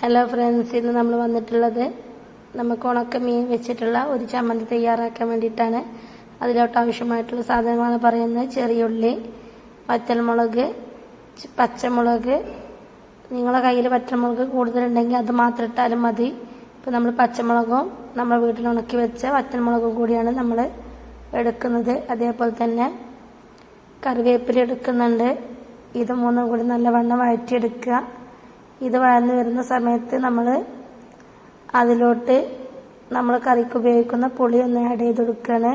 Hello friends ഇന്ന് നമ്മൾ വന്നിട്ടുള്ളത് നമുക്ക് ഉണക്ക മീൻ വെച്ചിട്ടുള്ള ഒരു ചമ്മന്തി തയ്യാറാക്കാൻ വേണ്ടിയിട്ടാണ്. അതിലോട്ട് ആവശ്യമായിട്ടുള്ള സാധനങ്ങളാണ് പറയുന്നത്. ചെറിയുള്ളി വറ്റൽമുളക് ച- പച്ചമുളക്. നിങ്ങളുടെ കയ്യിൽ പച്ചമുളക് കൂടുതലുണ്ടെങ്കിൽ അത് മാത്രം ഇട്ടാലും മതി. ഇപ്പം നമ്മൾ പച്ചമുളകും നമ്മൾ വീട്ടിൽ ഉണക്കി വെച്ച വറ്റൽമുളകും കൂടിയാണ് നമ്മൾ എടുക്കുന്നത്. അതേപോലെ തന്നെ കറിവേപ്പില എടുക്കുന്നുണ്ട്. ഇത് മൂന്നും കൂടി നല്ലവണ്ണം വഴറ്റിയെടുക്കുക. ഇത് വളർന്നു വരുന്ന സമയത്ത് നമ്മൾ അതിലോട്ട് നമ്മൾ കറിക്ക് ഉപയോഗിക്കുന്ന പുളി ഒന്ന് ആഡ് ചെയ്ത് കൊടുക്കുകയാണ്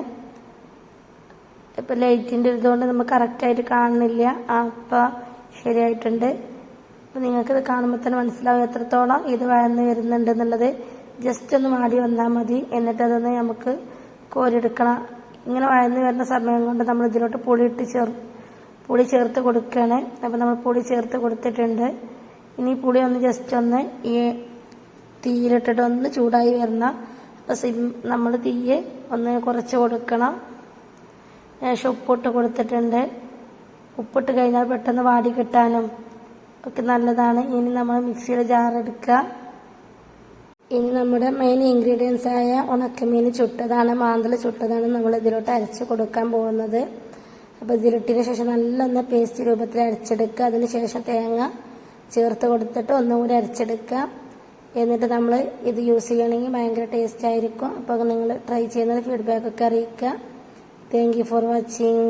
ഇപ്പം ലൈറ്റിന്റെ ഇതുകൊണ്ട് നമുക്ക് കറക്റ്റായിട്ട് കാണുന്നില്ല. ആ അപ്പം ശരിയായിട്ടുണ്ട്. അപ്പം നിങ്ങൾക്കിത് കാണുമ്പോൾ തന്നെ മനസ്സിലാവും എത്രത്തോളം ഇത് വഴന്ന് വരുന്നുണ്ട് എന്നുള്ളത് ജസ്റ്റ് ഒന്ന് മാടി വന്നാൽ മതി. എന്നിട്ട് അതൊന്ന് നമുക്ക് കോരിയെടുക്കണം. ഇങ്ങനെ വഴന്ന് വരുന്ന സമയം കൊണ്ട് നമ്മൾ ഇതിലോട്ട് പുളി ഇട്ട് ചേർ പുളി ചേർത്ത് കൊടുക്കുകയാണ് അപ്പം നമ്മൾ പുളി ചേർത്ത് കൊടുത്തിട്ടുണ്ട്. ഇനി പുളി ഒന്ന് ജസ്റ്റ് ഒന്ന് ഈ തീയിലിട്ടിട്ട് ഒന്ന് ചൂടായി വരണം അപ്പം സിം നമ്മൾ തീയെ ഒന്ന് കുറച്ച് കൊടുക്കണം. ശേഷം ഉപ്പിട്ട് കൊടുത്തിട്ടുണ്ട്. ഉപ്പിട്ട് കഴിഞ്ഞാൽ പെട്ടെന്ന് വാടി കിട്ടാനും ഒക്കെ നല്ലതാണ്. ഇനി നമ്മൾ മിക്സിയുടെ ജാറെടുക്കുക ഇനി നമ്മുടെ മെയിൻ ഇൻഗ്രീഡിയൻസ് ആയ ഉണക്കമീൻ ചുട്ടതാണ് മാന്തൽ ചുട്ടതാണ് നമ്മൾ ഇതിലോട്ട് അരച്ച് കൊടുക്കാൻ പോകുന്നത്. അപ്പോൾ ഇതിലിട്ടതിന് ശേഷം നല്ലൊന്ന് പേസ്റ്റ് രൂപത്തിൽ അരച്ചെടുക്കുക. അതിന് ശേഷം തേങ്ങ ചേർത്ത് കൊടുത്തിട്ട് ഒന്നും കൂടി അരച്ചെടുക്കുക. എന്നിട്ട് നമ്മൾ ഇത് യൂസ് ചെയ്യണമെങ്കിൽ ഭയങ്കര ടേസ്റ്റ് ആയിരിക്കും. അപ്പോൾ നിങ്ങൾ ട്രൈ ചെയ്യുന്നത് ഫീഡ്ബാക്ക് ഒക്കെ അറിയിക്കുക. Thank you for watching